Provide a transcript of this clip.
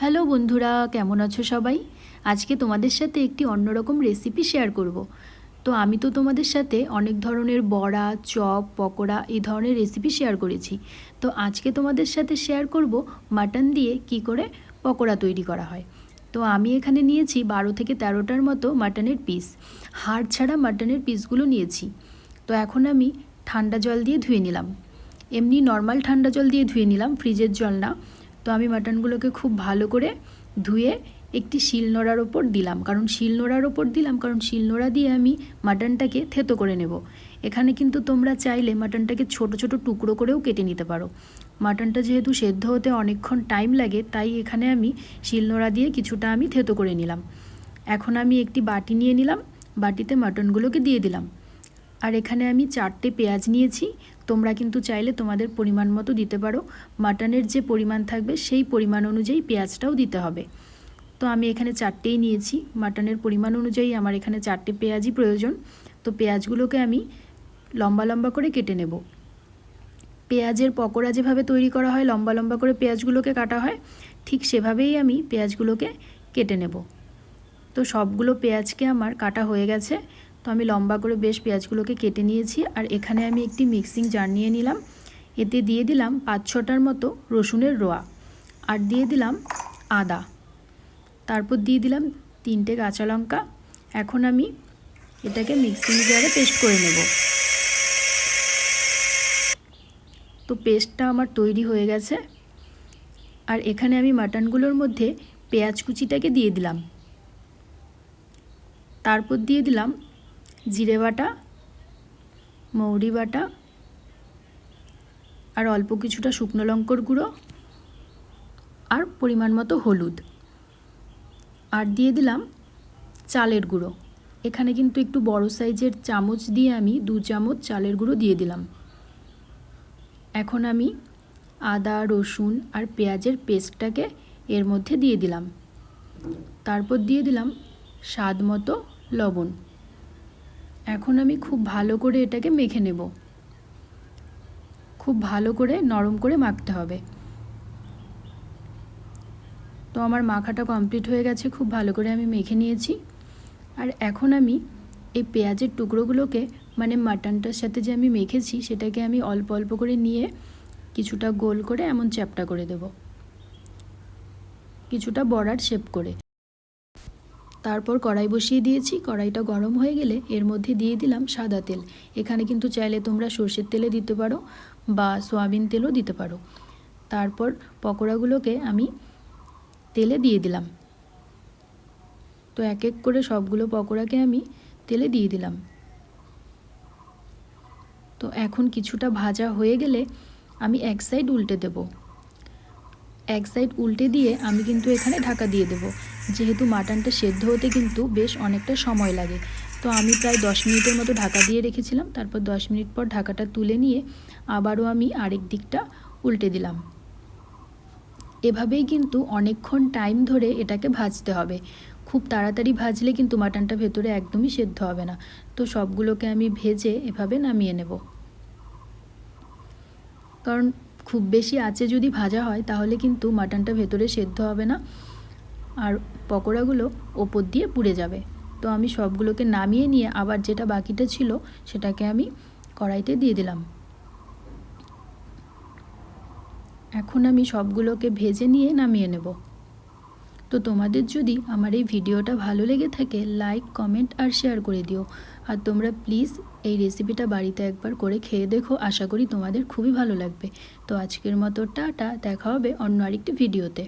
Hello বন্ধুরা, কেমন আছো সবাই? আজকে তোমাদের সাথে একটি অন্যরকম রেসিপি শেয়ার করব। তো আমি তো তোমাদের সাথে অনেক ধরনের বড়া, চপ, পকোড়া এই ধরনের রেসিপি শেয়ার করেছি। তো আজকে তোমাদের সাথে শেয়ার করব মাটন দিয়ে কি করে পকোড়া তৈরি করা হয়। তো আমি এখানে নিয়েছি বারো থেকে তেরোটার মতো মাটনের পিস হাড় ছাড়া মাটনের পিসগুলো নিয়েছি। তো এখন আমি ঠান্ডা জল দিয়ে ধুয়ে নিলাম। এমনি নর্মাল ঠান্ডা জল দিয়ে ধুয়ে নিলাম ফ্রিজের জল না। তো আমি মাটনগুলোকে খুব ভালো করে ধুয়ে একটি শিলনোড়ার ওপর দিলাম। কারণ শিলনোড়ার ওপর দিলাম, কারণ শিলনোড়া দিয়ে আমি মাটনটাকে থেতো করে নেব। এখানে কিন্তু তোমরা চাইলে মাটনটাকে ছোট ছোট টুকরো করেও কেটে নিতে পারো। মাটনটা যেহেতু সেদ্ধ হতে অনেকক্ষণ টাইম লাগে, তাই এখানে আমি শিলনোড়া দিয়ে কিছুটা আমি থেতো করে নিলাম। এখন আমি একটি বাটি নিয়ে নিলাম, বাটিতে মাটনগুলোকে দিয়ে দিলাম। আর এখানে আমি চারটে পেঁয়াজ নিয়েছি। তোমরা কিন্তু চাইলে তোমাদের পরিমাণ মতো দিতে পারো। মাটনের যে পরিমাণ থাকবে, সেই পরিমাণ অনুযায়ী পেঁয়াজটাও দিতে হবে। তো আমি এখানে চারটেই নিয়েছি। মাটনের পরিমাণ অনুযায়ী আমার এখানে চারটে পেঁয়াজই প্রয়োজন। তো পেঁয়াজগুলোকে আমি লম্বা লম্বা করে কেটে নেব। পেঁয়াজের পকোড়া যেভাবে তৈরি করা হয়, লম্বা লম্বা করে পেঁয়াজগুলোকে কাটা হয়, ঠিক সেভাবেই আমি পেঁয়াজগুলোকে কেটে নেব। তো সবগুলো পেঁয়াজকে আমার কাটা হয়ে গেছে। তো আমি লম্বা করে বেশ পেঁয়াজগুলোকে কেটে নিয়েছি আর এখানে আমি একটি মিক্সিং জার নিয়ে নিলাম। এতে দিয়ে দিলাম পাঁচ ছটার মতো রসুনের রোয়া আর দিয়ে দিলাম আদা। তারপর দিয়ে দিলাম তিনটে কাঁচা লঙ্কা। এখন আমি এটাকে মিক্সিং জারে পেস্ট করে নেব। তো পেস্টটা আমার তৈরি হয়ে গেছে। আর এখানে আমি মাটনগুলোর মধ্যে পেঁয়াজ কুচিটাকে দিয়ে দিলাম। তারপর দিয়ে দিলাম জিরে বাটা, মৌরি বাটা, আর অল্প কিছুটা শুকনো লঙ্কর গুঁড়ো, আর পরিমাণ মতো হলুদ। আর দিয়ে দিলাম চালের গুঁড়ো। এখানে কিন্তু একটু বড় সাইজের চামচ দিয়ে আমি দু চামচ চালের গুঁড়ো দিয়ে দিলাম। এখন আমি আদা, রসুন আর পেঁয়াজের পেস্টটাকে এর মধ্যে দিয়ে দিলাম। তারপর দিয়ে দিলাম স্বাদ মতো লবণ। এখন আমি খুব ভালো করে এটাকে মেখে নেব। খুব ভালো করে নরম করে মাখতে হবে। তো আমার মাখাটা কমপ্লিট হয়ে গেছে, খুব ভালো করে আমি মেখে নিয়েছি। আর এখন আমি এই পেঁয়াজের টুকরোগুলোকে মানে মাটনটার সাথে যে আমি মেখেছি, সেটাকে আমি অল্প অল্প করে নিয়ে কিছুটা গোল করে এমন চ্যাপটা করে দেব। কিছুটা বড়ার শেপ করে। তারপর কড়াই বসিয়ে দিয়েছি। কড়াইটা গরম হয়ে গেলে এর মধ্যে দিয়ে দিলাম সাদা তেল। এখানে কিন্তু চাইলে তোমরা সর্ষের তেলে দিতে পারো বা সয়াবিন তেলও দিতে পারো। তারপর পকোড়াগুলোকে আমি তেলে দিয়ে দিলাম। তো এক এক করে সবগুলো পকোড়াকে আমি তেলে দিয়ে দিলাম। তো এখন কিছুটা ভাজা হয়ে গেলে আমি এক সাইড উল্টে দেব। এক সাইড উল্টে দিয়ে আমি কিন্তু এখানে ঢাকা দিয়ে দেব। যেহেতু মাটনটা সেদ্ধ হতে কিন্তু বেশ অনেকটা সময় লাগে। তো আমি প্রায় দশ মিনিটের মতো ঢাকা দিয়ে রেখেছিলাম। তারপর দশ মিনিট পর ঢাকাটা তুলে নিয়ে আবারও আমি আরেক দিকটা উল্টে দিলাম। এভাবেই কিন্তু অনেকক্ষণ টাইম ধরে এটাকে ভাজতে হবে। খুব তাড়াতাড়ি ভাজলে কিন্তু মাটনটা ভেতরে একদমই সেদ্ধ হবে না। তো সবগুলোকে আমি ভেজে এভাবে নামিয়ে নেব। কারণ খুব বেশি আঁচে যদি ভাজা হয়, তাহলে কিন্তু মাটনটা ভেতরে সেদ্ধ হবে না। আর পকোড়াগুলো ওপর দিয়ে পুড়ে যাবে। তো আমি সবগুলোকে নামিয়ে নিয়ে আবার যেটা বাকিটা ছিল সেটাকে আমি কড়াইতে দিয়ে দিলাম। এখন আমি সবগুলোকে ভেজে নিয়ে নামিয়ে নেব। তো তোমাদের যদি আমার এই ভিডিওটা ভালো লেগে থাকে, লাইক, কমেন্ট আর শেয়ার করে দিও। আর তোমরা প্লিজ এই রেসিপিটা বাড়িতে একবার করে খেয়ে দেখো, আশা করি তোমাদের খুবই ভালো লাগবে। তো আজকের মতো টাটা, দেখা হবে অন্য আরেকটি ভিডিওতে।